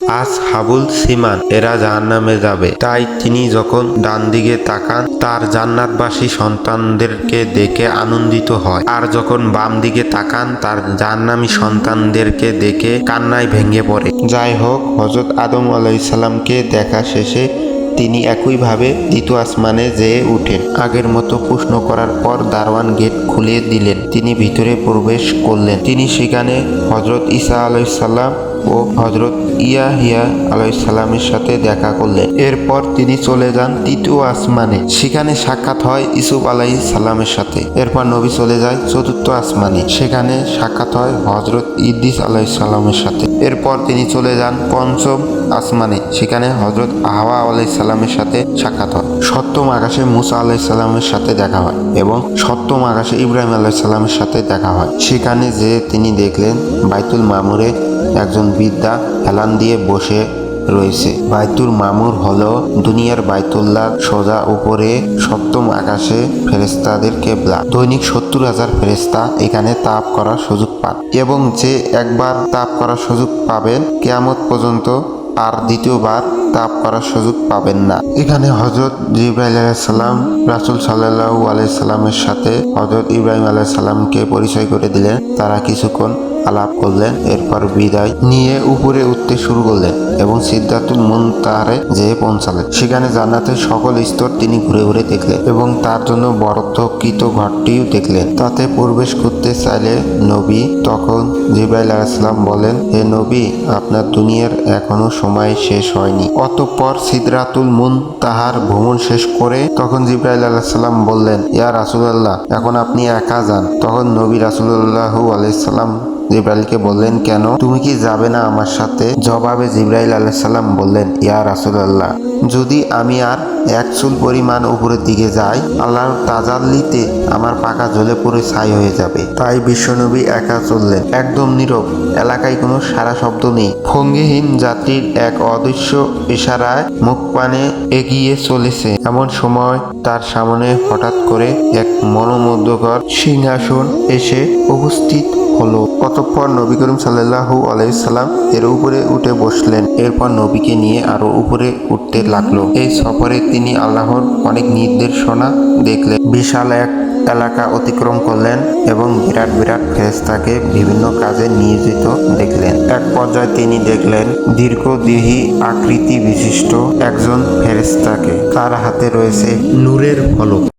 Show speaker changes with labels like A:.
A: আজ হাবুল সিমান, এরা জাহান্নামে যাবে। তাই তিনি যখন ডান দিকে তাকান, তার জান্নাতবাসী সন্তানদেরকে দেখে আনন্দিত হয়। আর যখন বাম দিকে তাকান, তার জাহান্নামী সন্তানদেরকে দেখে কান্নায় ভেঙে পড়ে। যাই হোক হজরত আদম আলাইসাল্লামকে দেখা শেষে তিনি একইভাবে দ্বিতীয় আসমানে যেয়ে উঠেন। আগের মতো প্রশ্ন করার পর দারওয়ান গেট খুলে দিলেন। তিনি ভিতরে প্রবেশ করলেন। তিনি সেখানে হজরত ঈসা আলাইসাল্লাম ও হজরত ইয়াহিয়া আলাইসাল্লামের সাথে দেখা করলেন। এরপর তিনি চলে যান তৃতীয় আসমানে, সেখানে সাক্ষাৎ হয় ইসুফ আলাই সাল্লামের সাথে। এরপর নবী চলে যায় চতুর্থ আসমানে, সেখানে সাক্ষাৎ হয় হজরত ইদ্দিস আলাই সাল্লামের সাথে। এরপর তিনি চলে যান পঞ্চম আসমানে, সেখানে হজরত আহওয়া আলাই সাল্লামের সাথে সাক্ষাৎ হয়। সপ্তম আকাশে মুসা আলাই সাল্লামের সাথে দেখা হয় এবং সপ্তম আকাশে ইব্রাহিম আলাইসাল্লামের সাথে দেখা হয়। সেখানে যে তিনি দেখলেন বাইতুল মামুরে একজন বৃদ্ধা হেলান দিয়ে বসে রয়েছে। বাইতুল মামুর হলো দুনিয়ার বাইতুল্লাহ সোজা উপরে সপ্তম আকাশে ফেরেস্তাদের কেবলা দৈনিক সত্তর হাজার ফেরেস্তা এখানে তাপ করার সুযোগ পান। এবং যে একবার তাপ করার সুযোগ পাবেন, কেয়ামত পর্যন্ত আর দ্বিতীয়বার তাপ করার সুযোগ পাবেন না। এখানে হজরত জিব্রাইল আলাইসাল্লাম রাসুল সাল্লাহ আলাইসাল্লামের সাথে হজরত ইব্রাহিম আলাইসাল্লামকে পরিচয় করে দিলেন। তারা কিছুক্ষণ আলাপ করলেন, এরপর বিদায় নিয়ে উপরে উঠতে শুরু করলেন এবং সিদ্ধাতুল মুনতাহারে যেয়ে পৌঁছালেন। সেখানে জান্নাতের সকল স্তর তিনি ঘুরে ঘুরে দেখলেন এবং তার জন্য বরাদ্দকৃত ঘরটিও দেখলেন। তাতে প্রবেশ করতে চাইলে নবী তখন জিব্রাইল আলাইসাল্লাম বলেন, হে নবী, আপনার দুনিয়ার এখনও সময় শেষ হয়নি। অতঃপর সিদরাতুল মুন তাহার ভ্রমণ শেষ করে তখন জিব্রাইল আলাইসাল্লাম বললেন, ইয়া রাসুলাল্লাহ, এখন আপনি একা যান। তখন নবী রাসুল্লাহ আলাইসাল্লাম জিব্রাইলকে বললেন, কেন? তুমি কি যাবে না আমার সাথে? জবাবে জিব্রাইল আলাইসাল্লাম বললেন, ইয়া রাসুলাল্লাহ। যদি আমি আর এক চুল পরিমাণ উপরের দিকে যাই, আল্লাহর তাজাল্লিতে আমার পাকা জ্বলে পড়ে ছাই হয়ে যাবে। তাই বিশ্বনবী একা চললেন। একদম নীরব। এলাকায় কোনো সারা শব্দ নেই। ভঙ্গিহীন যাত্রীর এক অদৃশ্য ইশারায় মুখ পানে এগিয়ে চলেছে। এমন সময় তার সামনে হঠাৎ করে এক মনোমুগ্ধকর সিংহাসন এসে উপস্থিত হলো। অতঃপর নবী করিম সাল্লাহু আলাইসাল্লাম এর উপরে উঠে বসলেন। এরপর নবীকে নিয়ে আরও উপরে উঠতে লাগল। এই সফরে তিনি আল্লাহর অনেক নির্দেশনা দেখলেন। বিশাল এক এলাকা অতিক্রম করলেন এবং বিরাট বিরাট ফেরেস্তাকে বিভিন্ন কাজে নিয়োজিত দেখলেন। এক পর্যায়ে তিনি দেখলেন দীর্ঘদেহী আকৃতি বিশিষ্ট একজন ফেরেস্তাকে তার হাতে রয়েছে নূরের ফলক।